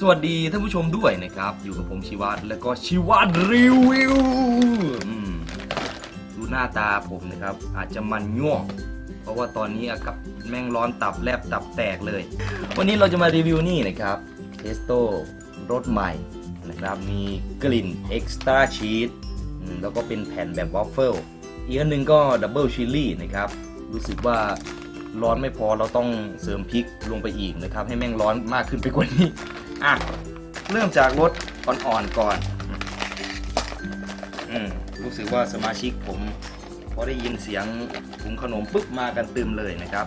สวัสดีท่านผู้ชมด้วยนะครับ อยู่กับผมชิวัตแล้วก็ชิวัตรีวิวดูหน้าตาผมนะครับ อาจจะมันง่วง เพราะว่าตอนนี้อากับแม่งร้อนตับแลบตับแตกเลย วันนี้เราจะมารีวิวนี่นะครับเทสโต้รสใหม่นะครับมีกลิ่นเอ็กซ์ตร้าชีสแล้วก็เป็นแผ่นแบบวอฟเฟิลอีกอันหนึ่งก็ดับเบิลชิลลี่นะครับ รู้สึกว่าร้อนไม่พอเราต้องเสริมพริกลงไปอีกนะครับ ให้แม่งร้อนมากขึ้นไปกว่านี้ อะ เริ่มจากรสอ่อนๆก่อนอืมรู้สึกว่าสมาชิกผมพอได้ยินเสียงถุงขนมปุ๊บมากันตึมเลยนะครับ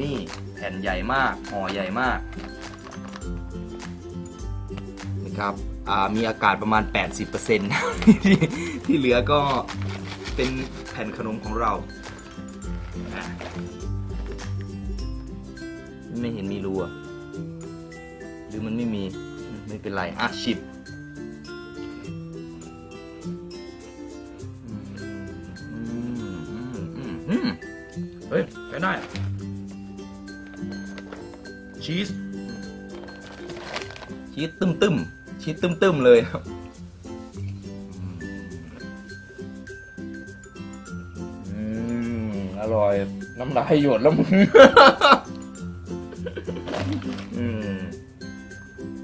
นี่แผ่นใหญ่มากห่อใหญ่มากนะครับอ่ามีอากาศประมาณ 80%ที่ที่เหลือก็เป็นแผ่นขนมของเราอะไม่เห็นมีรูอะ หรือมันไม่มีอืมไม่เป็นไรอะชิบอืมอืมอืมอืมอืมเฮ้ยไปได้ชีสชีสตึมตึมๆชีสตึมตึมๆเลยครับอืมอร่อย น้ำลายหยดแล้วมึงอืม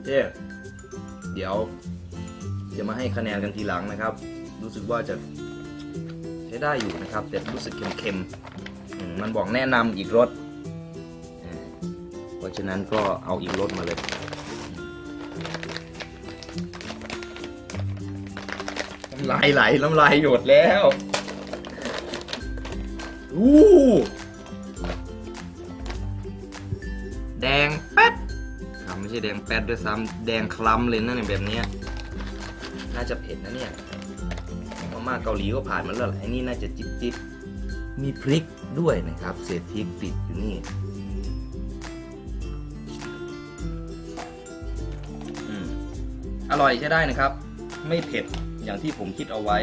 เจ๊เดี๋ยวจะมาให้คะแนนกันทีหลังนะครับ รู้สึกว่าจะใช้ได้อยู่นะครับ แต่รู้สึกเค็มๆมันบอกแนะนำอีกรสเพราะฉะนั้นก็เอาอีกรสมาเลยน้ำลายไหลน้ำลายหยดแล้วอู้แดง ช่แดงแป๊ดด้วยซ้ำแดงคล้ำเลยนะเนี่ยแบบนี้น่าจะเผ็ดนะเนี่ยมาม่าเกาหลีก็ผ่านมาแล้วไอ้นี่น่าจะจิ๊บจิ๊บมีพริกด้วยนะครับ เศษพริกติดอยู่นี่อร่อยใช้ได้นะครับ ไม่เผ็ดอย่างที่ผมคิดเอาไว้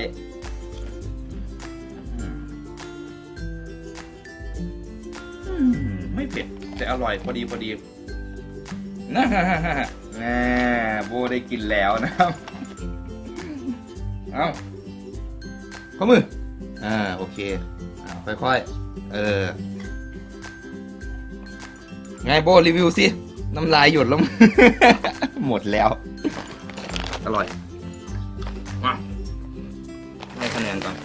ไม่เผ็ดแต่อร่อยพอดีพอดี นะฮะฮะฮะแหมโบได้กินแล้วนะครับ เอาข้อมือ อ่า โอเคอ่าค่อยๆ เออ ไงโบรีวิวสิ น้ำลายหยดแล้วหมดแล้ว อร่อย มาให้คะแนนก่อน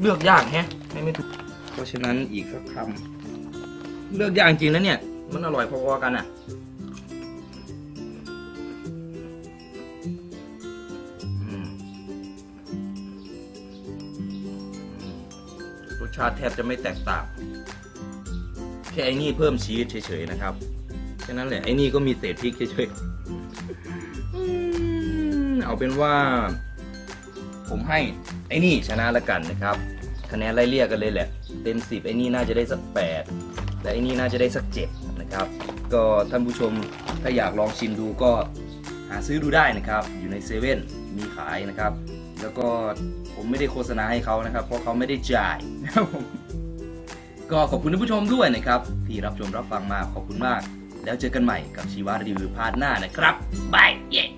เลือกยากแฮะให้ไม่ถูก เพราะฉะนั้นอีกสักคำเลือกยากจริงนะเนี่ย มันอร่อยพอๆกันอะ สชาติแทบจะไม่แตกต่าง แค่ไอ้นี่เพิ่มชีสเฉยๆนะครับ แค่นั้นแหละไอ้นี่ก็มีเศษพริกเฉยๆเอาเป็นว่า ผมให้ไอ้นี่ชนะละกันนะครับ คะแนนไล่เลี่ยกันเลยแหละ เต็มสิบไอ้นี่น่าจะได้สักแปดแต่ไอ้นี่น่าจะได้สักเจ็ดนะครับ ก็ท่านผู้ชมถ้าอยากลองชิมดูก็หาซื้อดูได้นะครับ อยู่ในเซเว่นมีขายนะครับ แล้วก็ผมไม่ได้โฆษณาให้เขานะครับ เพราะเขาไม่ได้จ่ายนะครับผมก็ขอบคุณท่านผู้ชมด้วยนะครับ ที่รับชมรับฟังมาขอบคุณมาก แล้วเจอกันใหม่กับชีวารีวิวพาร์ทหน้านะครับบายเย้